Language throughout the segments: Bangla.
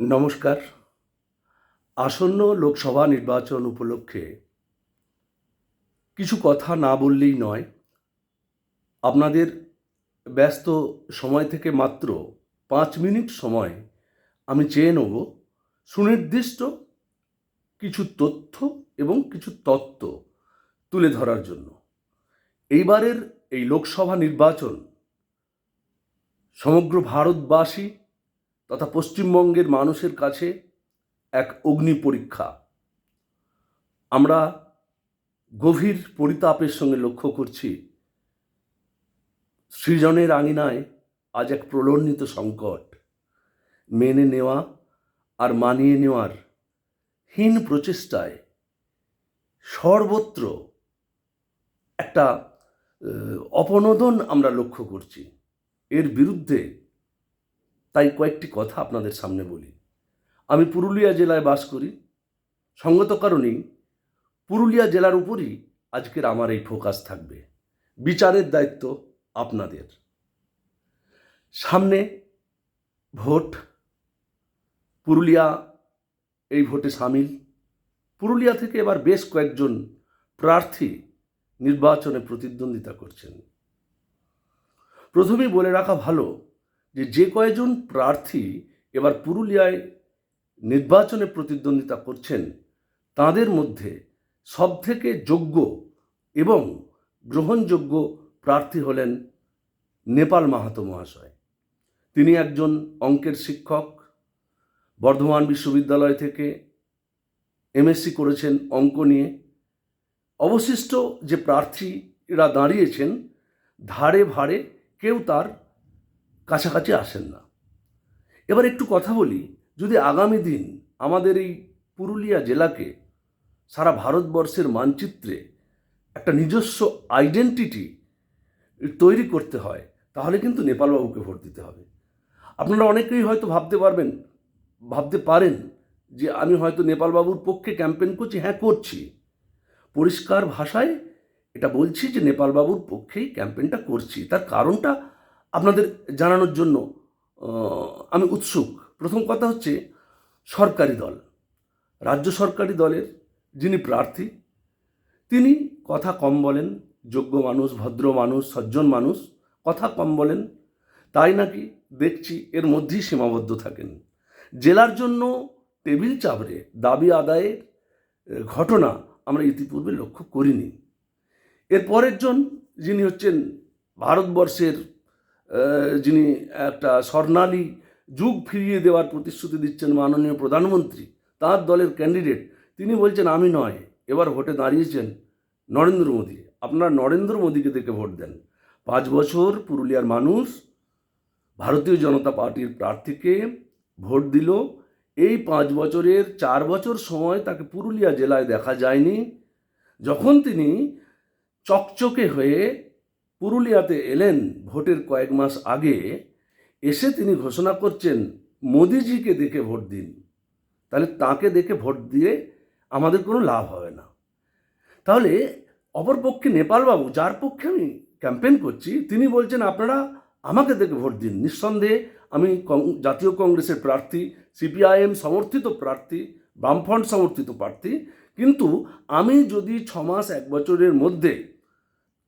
নমস্কার। আসন্ন লোকসভা নির্বাচন উপলক্ষে কিছু কথা না বললেই নয়। আপনাদের ব্যস্ত সময় থেকে মাত্র পাঁচ মিনিট সময় আমি চেয়ে নেব সুনির্দিষ্ট কিছু তথ্য এবং কিছু তত্ত্ব তুলে ধরার জন্য। এইবারের এই লোকসভা নির্বাচন সমগ্র ভারতবাসী তথা পশ্চিমবঙ্গের মানুষের কাছে এক অগ্নি পরীক্ষা। আমরা গভীর পরিতাপের সঙ্গে লক্ষ্য করছি, সৃজনের আঙিনায় আজ এক প্রলণ্ডিত সংকট। মেনে নেওয়া আর মানিয়ে নেওয়ার হীন প্রচেষ্টায় সর্বত্র একটা অপনোদন আমরা লক্ষ্য করছি। এর বিরুদ্ধে তাই কয়েকটি কথা আপনাদের সামনে বলি। আমি পুরুলিয়া জেলায় বাস করি। সঙ্গত কারণেই পুরুলিয়া জেলার উপরই আজকের আমার এই ফোকাস থাকবে। বিচারের দায়িত্ব আপনাদের। সামনে ভোট। পুরুলিয়া এই ভোটে সামিল। পুরুলিয়া থেকে এবার বেশ কয়েকজন প্রার্থী নির্বাচনে প্রতিদ্বন্দ্বিতা করছেন। প্রথমেই বলে রাখা ভালো যে যে কয়জন প্রার্থী এবার পুরুলিয়ায় নির্বাচনে প্রতিদ্বন্দ্বিতা করছেন, তাদের মধ্যে সবথেকে যোগ্য এবং গ্রহণযোগ্য প্রার্থী হলেন নেপাল মাহাতো মহাশয়। তিনি একজন অঙ্কের শিক্ষক, বর্ধমান বিশ্ববিদ্যালয় থেকে এমএসসি করেছেন অঙ্ক নিয়ে। অবশিষ্ট যে প্রার্থীরা দাঁড়িয়েছেন, ধারে ভারে কেউ তার কাছাকাছি আসেন না। এবার একটু কথা বলি, যদি আগামী দিন আমাদের এই পুরুলিয়া জেলাকে সারা ভারতবর্ষের মানচিত্রে একটা নিজস্ব আইডেন্টিটি তৈরি করতে হয়, তাহলে কিন্তু নেপালবাবুকে ভোট দিতে হবে। আপনারা অনেকেই হয়তো ভাবতে পারবেন, ভাবতে পারেন যে আমি হয়তো নেপালবাবুর পক্ষে ক্যাম্পেন করছি হ্যাঁ করছি। পরিষ্কার ভাষায় এটা বলছি যে নেপালবাবুর পক্ষেই ক্যাম্পেনটা করছি। তার কারণটা আপনাদের জানানোর জন্য আমি উৎসুক। প্রথম কথা হচ্ছে সরকারি দল। রাজ্য সরকারি দলের যিনি প্রার্থী, তিনি কথা কম বলেন, যোগ্য মানুষ, ভদ্র মানুষ, সজ্জন মানুষ, কথা কম বলেন, তাই নাকি দেখছি এর মধ্যেই সীমাবদ্ধ থাকেন। জেলার জন্য টেবিল চাপড়ে দাবি আদায়ের ঘটনা আমরা ইতিপূর্বে লক্ষ্য করিনি। এর পরের জন যিনি হচ্ছেন ভারতবর্ষের যিনি একটা স্বর্ণালী যুগ ফিরিয়ে দেওয়ার প্রতিশ্রুতি দিচ্ছেন মাননীয় প্রধানমন্ত্রী, তার দলের ক্যান্ডিডেট তিনি বলছেন, আমি নয়, এবার ভোটে দাঁড়িয়েছেন নরেন্দ্র মোদী। আপনারা নরেন্দ্র মোদীকে দেখে ভোট দেন। পাঁচ বছর পুরুলিয়ার মানুষ ভারতীয় জনতা পার্টির প্রার্থীকে ভোট দিল। এই পাঁচ বছরের চার বছর সময় তাকে পুরুলিয়া জেলায় দেখা যায়নি। যখন তিনি চকচকে হয়ে পুরুলিয়াতে এলেন ভোটের কয়েক মাস আগে, এসে তিনি ঘোষণা করছেন, মোদিজিকে দেখে ভোট দিন। তাহলে তাকে দেখে ভোট দিয়ে আমাদের কোনো লাভ হবে না। তাহলে অপরপক্ষে নেপালবাবু, যার পক্ষে আমি ক্যাম্পেন করছি, তিনি বলছেন, আপনারা আমাকে দেখে ভোট দিন। নিঃসন্দেহে আমি জাতীয় কংগ্রেসের প্রার্থী, সিপিআইএম সমর্থিত প্রার্থী, বামফ্রন্ট সমর্থিত প্রার্থী। কিন্তু আমি যদি ছ মাস এক বছরের মধ্যে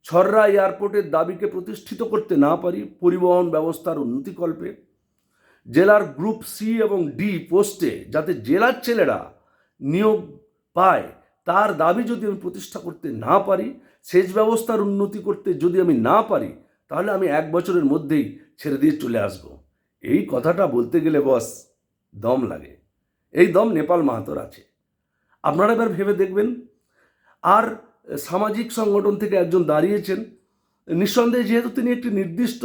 ছররা এয়ারপোর্টের দাবিকে প্রতিষ্ঠিত করতে না পারি পরিবহন ব্যবস্থার উন্নতিকল্পে, জেলার গ্রুপ সি এবং ডি পোস্টে যাতে জেলার ছেলেরা নিয়োগ পায়, তার দাবি যদি আমি প্রতিষ্ঠা করতে না পারি, সেচ ব্যবস্থার উন্নতি করতে যদি আমি না পারি, তাহলে আমি এক বছরের মধ্যেই ছেড়ে দিয়ে চলে আসব। এই কথাটা বলতে গেলে বস, দম লাগে। এই দম নেপাল মাহাতোর আছে। আপনারা এবার ভেবে দেখবেন। আর সামাজিক সংগঠন থেকে একজন দাঁড়িয়েছেন। নিঃসন্দেহে যেহেতু তিনি একটি নির্দিষ্ট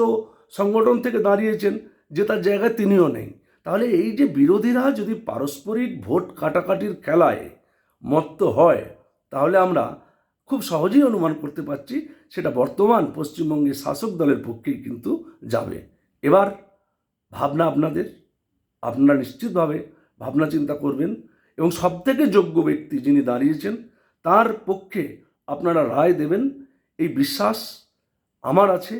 সংগঠন থেকে দাঁড়িয়েছেন, যে তার জায়গায় তিনিও নেই। তাহলে এই যে বিরোধীরা যদি পারস্পরিক ভোট কাটাকাটির খেলায় মত্ত হয়, তাহলে আমরা খুব সহজেই অনুমান করতে পারছি সেটা বর্তমান পশ্চিমবঙ্গের শাসক দলের পক্ষেই কিন্তু যাবে। এবার ভাবনা আপনাদের, আপনারা নিশ্চিতভাবে ভাবনা চিন্তা করবেন এবং সবথেকে যোগ্য ব্যক্তি যিনি দাঁড়িয়েছেন, তার পক্ষে আপনারা রায় দেবেন, এই বিশ্বাস আমার আছে।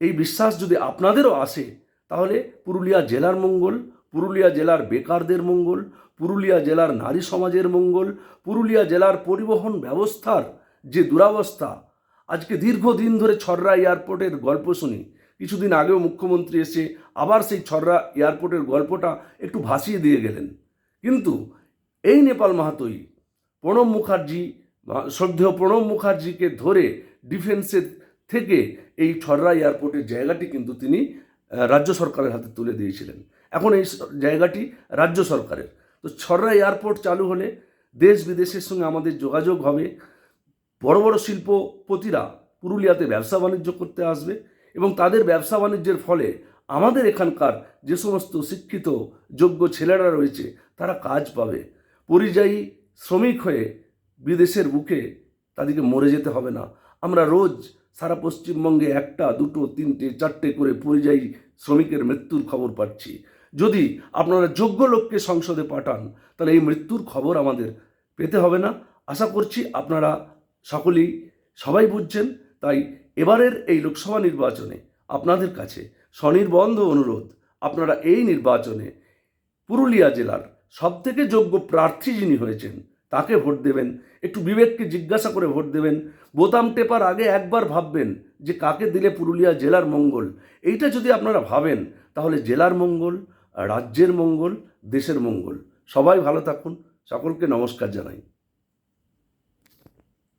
এই বিশ্বাস যদি আপনাদেরও আসে তাহলে পুরুলিয়া জেলার মঙ্গল, পুরুলিয়া জেলার বেকারদের মঙ্গল, পুরুলিয়া জেলার নারী সমাজের মঙ্গল, পুরুলিয়া জেলার পরিবহন ব্যবস্থার যে দুরাবস্থা, আজকে দীর্ঘদিন ধরে ছররা এয়ারপোর্টের গল্প শুনি। কিছুদিন আগেও মুখ্যমন্ত্রী এসে আবার সেই ছররা এয়ারপোর্টের গল্পটা একটু ভাসিয়ে দিয়ে গেলেন। কিন্তু এই নেপাল মাহাতোই প্রণব মুখার্জি শ্রদ্ধেয় প্রণব মুখার্জিকে ধরে ডিফেন্সের থেকে এই ছররা এয়ারপোর্টের জায়গাটি কিন্তু তিনি রাজ্য সরকারের হাতে তুলে দিয়েছিলেন। এখন এই জায়গাটি রাজ্য সরকারের। তো ছররা এয়ারপোর্ট চালু হলে দেশ বিদেশের সঙ্গে আমাদের যোগাযোগ হবে। বড় বড় শিল্পপতিরা পুরুলিয়াতে ব্যবসা বাণিজ্য করতে আসবে এবং তাদের ব্যবসা বাণিজ্যের ফলে আমাদের এখানকার যে সমস্ত শিক্ষিত, যোগ্য ছেলেরা রয়েছে, তারা কাজ পাবে। পরিযায়ী শ্রমিক হয়ে বিদেশের বুকে তাদেরকে মরে যেতে হবে না। আমরা রোজ সারা পশ্চিমবঙ্গে একটা, দুটো, তিনটে, চারটে করে পরিযায়ী শ্রমিকের মৃত্যুর খবর পাচ্ছি। যদি আপনারা যোগ্য লোককে সংসদে পাঠান, তাহলে এই মৃত্যুর খবর আমাদের পেতে হবে না। আশা করছি আপনারা সকলেই সবাই বুঝছেন, তাই এবারের এই লোকসভা নির্বাচনে আপনাদের কাছে স্বনির্বন্ধ অনুরোধ, আপনারা এই নির্বাচনে পুরুলিয়া জেলার সবথেকে যোগ্য প্রার্থী যিনি হয়েছেন তাকে ভোট দেবেন। একটু বিবেককে জিজ্ঞাসা করে ভোট দেবেন। বোতাম টেপার আগে একবার ভাববেন যে কাকে দিলে পুরুলিয়া জেলার মঙ্গল। এইটা যদি আপনারা ভাবেন, তাহলে জেলার মঙ্গল, রাজ্যের মঙ্গল, দেশের মঙ্গল। সবাই ভালো থাকুন। সকলকে নমস্কার জানাই।